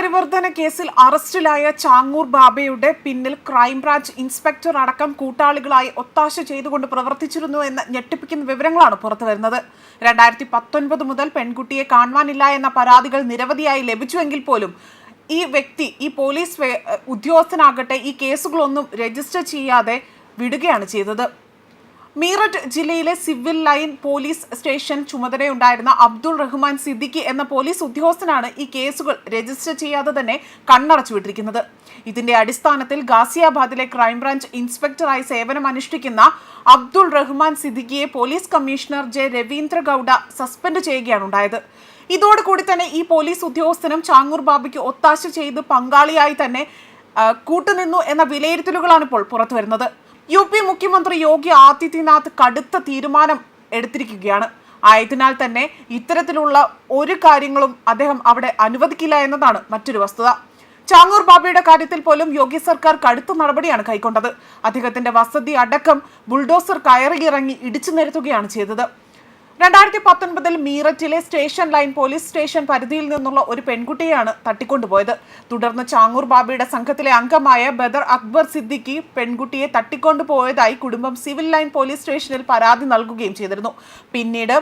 മതപരിവർത്തന കേസിൽ അറസ്റ്റിലായ ചാങ്ങൂർ ബാബയുടെ പിന്നിൽ ക്രൈംബ്രാഞ്ച് ഇൻസ്പെക്ടർ അടക്കം കൂട്ടാളികളായി ഒത്താശ ചെയ്തുകൊണ്ട് പ്രവർത്തിച്ചിരുന്നു എന്ന് ഞെട്ടിപ്പിക്കുന്ന വിവരങ്ങളാണ് പുറത്തുവരുന്നത്. രണ്ടായിരത്തി പത്തൊൻപത് മുതൽ പെൺകുട്ടിയെ കാണുവാനില്ല എന്ന പരാതികൾ നിരവധിയായി ലഭിച്ചുവെങ്കിൽ പോലും ഈ വ്യക്തി ഈ പോലീസ് ഉദ്യോഗസ്ഥനാകട്ടെ ഈ കേസുകളൊന്നും രജിസ്റ്റർ ചെയ്യാതെ വിടുകയാണ് ചെയ്തത്. മീററ്റ് ജില്ലയിലെ സിവിൽ ലൈൻ പോലീസ് സ്റ്റേഷൻ ചുമതലയുണ്ടായിരുന്ന അബ്ദുൾ റഹ്മാൻ സിദ്ദിഖ് എന്ന പോലീസ് ഉദ്യോഗസ്ഥനാണ് ഈ കേസുകൾ രജിസ്റ്റർ ചെയ്യാതെ തന്നെ കണ്ണടച്ചു വിട്ടിരിക്കുന്നത്. ഇതിന്റെ അടിസ്ഥാനത്തിൽ ഗാസിയാബാദിലെ ക്രൈംബ്രാഞ്ച് ഇൻസ്പെക്ടറായി സേവനം അനുഷ്ഠിക്കുന്ന Abdul Rahman സിദ്ദിഖിയെ police commissioner J Ravindra Gowda suspend ചെയ്യുകയാണ് ഉണ്ടായത്. ഇതോടുകൂടി തന്നെ ഈ പോലീസ് ഉദ്യോഗസ്ഥനും ചാങ്ങൂർ ബാബയ്ക്ക് ഒത്താശ ചെയ്ത് പങ്കാളിയായി തന്നെ കൂട്ടുനിന്നു എന്ന വിലയിരുത്തലുകളാണ് ഇപ്പോൾ പുറത്തു വരുന്നത് യു പി മുഖ്യമന്ത്രി യോഗി ആദിത്യനാഥ് കടുത്ത തീരുമാനം എടുത്തിരിക്കുകയാണ്. ആയതിനാൽ തന്നെ ഇത്തരത്തിലുള്ള ഒരു കാര്യങ്ങളും അദ്ദേഹം അവിടെ അനുവദിക്കില്ല എന്നതാണ് മറ്റൊരു വസ്തുത. ചാങ്ങൂർ ബാബയുടെ കാര്യത്തിൽ പോലും യോഗി സർക്കാർ കടുത്ത നടപടിയാണ് കൈക്കൊണ്ടത്. അദ്ദേഹത്തിന്റെ വസതി അടക്കം ബുൾഡോസർ കയറിയിറങ്ങി ഇടിച്ചു നിരത്തുകയാണ് ചെയ്തത്. രണ്ടായിരത്തി പത്തൊൻപതിൽ മീററ്റിലെ സ്റ്റേഷൻ ലൈൻ പോലീസ് സ്റ്റേഷൻ പരിധിയിൽ നിന്നുള്ള ഒരു പെൺകുട്ടിയെയാണ് തട്ടിക്കൊണ്ടുപോയത്. തുടർന്ന് ചാങ്ങൂർ ബാബയുടെ സംഘത്തിലെ അംഗമായ ബദർ അക്ബർ സിദ്ദിഖി പെൺകുട്ടിയെ തട്ടിക്കൊണ്ടുപോയതായി കുടുംബം സിവിൽ ലൈൻ പോലീസ് സ്റ്റേഷനിൽ പരാതി നൽകുകയും ചെയ്തിരുന്നു. പിന്നീട്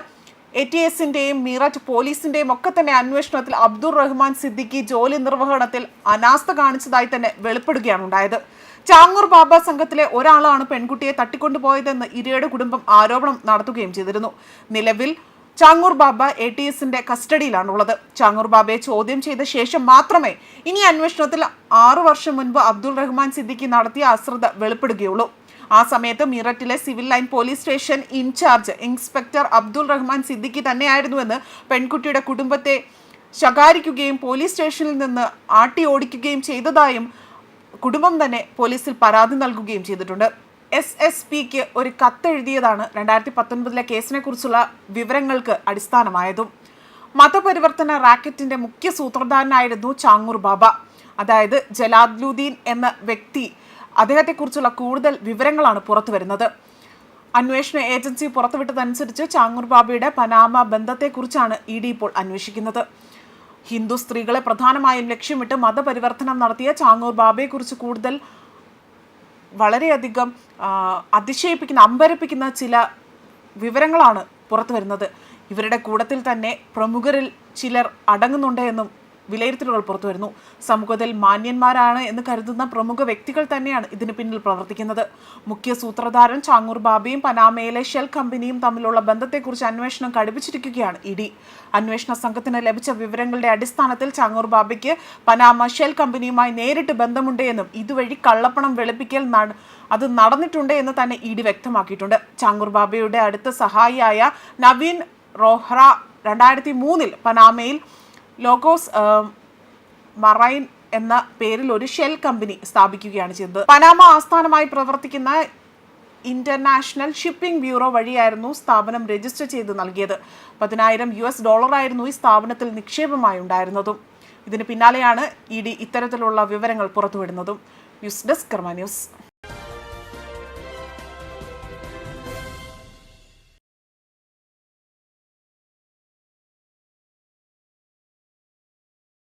എ ടി എസിന്റെയും മീററ്റ് പോലീസിന്റെയും ഒക്കെ തന്നെ അന്വേഷണത്തിൽ അബ്ദുൾ റഹ്മാൻ സിദ്ദിഖി ജോലി നിർവഹണത്തിൽ അനാസ്ഥ കാണിച്ചതായി തന്നെ വെളിപ്പെടുകയാണ് ഉണ്ടായത്. ചാങ്ങൂർ ബാബ സംഘത്തിലെ ഒരാളാണ് പെൺകുട്ടിയെ തട്ടിക്കൊണ്ടുപോയതെന്ന് ഇരയുടെ കുടുംബം ആരോപണം നടത്തുകയും ചെയ്തിരുന്നു. നിലവിൽ ചാങ്ങൂർ ബാബ എ ടി എസിന്റെ കസ്റ്റഡിയിലാണുള്ളത്. ചാങ്ങൂർ ബാബയെ ചോദ്യം ചെയ്ത ശേഷം മാത്രമേ ഇനി അന്വേഷണത്തിൽ ആറു വർഷം മുൻപ് അബ്ദുൾ റഹ്മാൻ സിദ്ദിഖി നടത്തിയ അശ്രദ്ധ വെളിപ്പെടുകയുള്ളൂ. ആ സമയത്ത് മീററ്റിലെ civil line police station incharge inspector Abdul Rahman Siddiqui തന്നെയായിരുന്നുവെന്ന് പെൺകുട്ടിയുടെ കുടുംബത്തെ ശകാരിക്കുകയും പോലീസ് സ്റ്റേഷനിൽ നിന്ന് ആട്ടി ഓടിക്കുകയും ചെയ്തതായും കുടുംബം തന്നെ പോലീസിൽ പരാതി നൽകുകയും ചെയ്തിട്ടുണ്ട്. എസ് എസ് പിക്ക് ഒരു കത്തെഴുതിയതാണ് രണ്ടായിരത്തി പത്തൊൻപതിലെ കേസിനെ കുറിച്ചുള്ള വിവരങ്ങൾക്ക് അടിസ്ഥാനമായതും. മതപരിവർത്തന റാക്കറ്റിന്റെ മുഖ്യ സൂത്രധാരനായിരുന്നു ചാങ്ങൂർ ബാബ. അതായത് ജലാദ്ലുദ്ദീൻ എന്ന വ്യക്തി അദ്ദേഹത്തെക്കുറിച്ചുള്ള കൂടുതൽ വിവരങ്ങളാണ് പുറത്തു വരുന്നത്. അന്വേഷണ ഏജൻസി പുറത്തുവിട്ടതനുസരിച്ച് ചാങ്ങൂർ ബാബയുടെ പനാമ ബന്ധത്തെക്കുറിച്ചാണ് ഇ ഡി ഇപ്പോൾ അന്വേഷിക്കുന്നത്. ഹിന്ദു സ്ത്രീകളെ പ്രധാനമായും ലക്ഷ്യമിട്ട് മതപരിവർത്തനം നടത്തിയ ചാങ്ങൂർ ബാബയെക്കുറിച്ച് കൂടുതൽ വളരെയധികം അതിശയിപ്പിക്കുന്ന അമ്പരപ്പിക്കുന്ന ചില വിവരങ്ങളാണ് പുറത്തു വരുന്നത്. ഇവരുടെ കൂടത്തിൽ തന്നെ പ്രമുഖരിൽ ചിലർ അടങ്ങുന്നുണ്ട് എന്നും വിലയിരുത്തലുകൾ പുറത്തു വരുന്നു. സമൂഹത്തിൽ മാന്യന്മാരാണ് എന്ന് കരുതുന്ന പ്രമുഖ വ്യക്തികൾ തന്നെയാണ് ഇതിന് പിന്നിൽ പ്രവർത്തിക്കുന്നത്. മുഖ്യ സൂത്രധാരൻ ചാങ്ങൂർ ബാബയും പനാമയിലെ ഷെൽ കമ്പനിയും തമ്മിലുള്ള ബന്ധത്തെക്കുറിച്ച് അന്വേഷണം കടുപ്പിച്ചിരിക്കുകയാണ് ഇ ഡി. അന്വേഷണ സംഘത്തിന് ലഭിച്ച വിവരങ്ങളുടെ അടിസ്ഥാനത്തിൽ ചാങ്ങൂർ ബാബയ്ക്ക് പനാമ ഷെൽ കമ്പനിയുമായി നേരിട്ട് ബന്ധമുണ്ട് എന്നും ഇതുവഴി കള്ളപ്പണം വെളുപ്പിക്കൽ അത് നടന്നിട്ടുണ്ട് എന്ന് തന്നെ ഇ ഡി വ്യക്തമാക്കിയിട്ടുണ്ട്. ചാങ്ങൂർ ബാബയുടെ അടുത്ത സഹായിയായ നവീൻ റോഹ്റ രണ്ടായിരത്തി മൂന്നിൽ പനാമയിൽ ലോഗോസ് മറൈൻ എന്ന പേരിൽ ഒരു ഷെൽ കമ്പനി സ്ഥാപിക്കുകയാണ് ചെയ്തത്. പനാമ ആസ്ഥാനമായി പ്രവർത്തിക്കുന്ന ഇന്റർനാഷണൽ ഷിപ്പിംഗ് ബ്യൂറോ വഴിയായിരുന്നു സ്ഥാപനം രജിസ്റ്റർ ചെയ്ത് നൽകിയത്. പതിനായിരം യു എസ് ഡോളറായിരുന്നു ഈ സ്ഥാപനത്തിൽ നിക്ഷേപമായി ഉണ്ടായിരുന്നതും. ഇതിന് പിന്നാലെയാണ് ഇ ഡി ഇത്തരത്തിലുള്ള വിവരങ്ങൾ പുറത്തുവിടുന്നതും. News desk Karma news.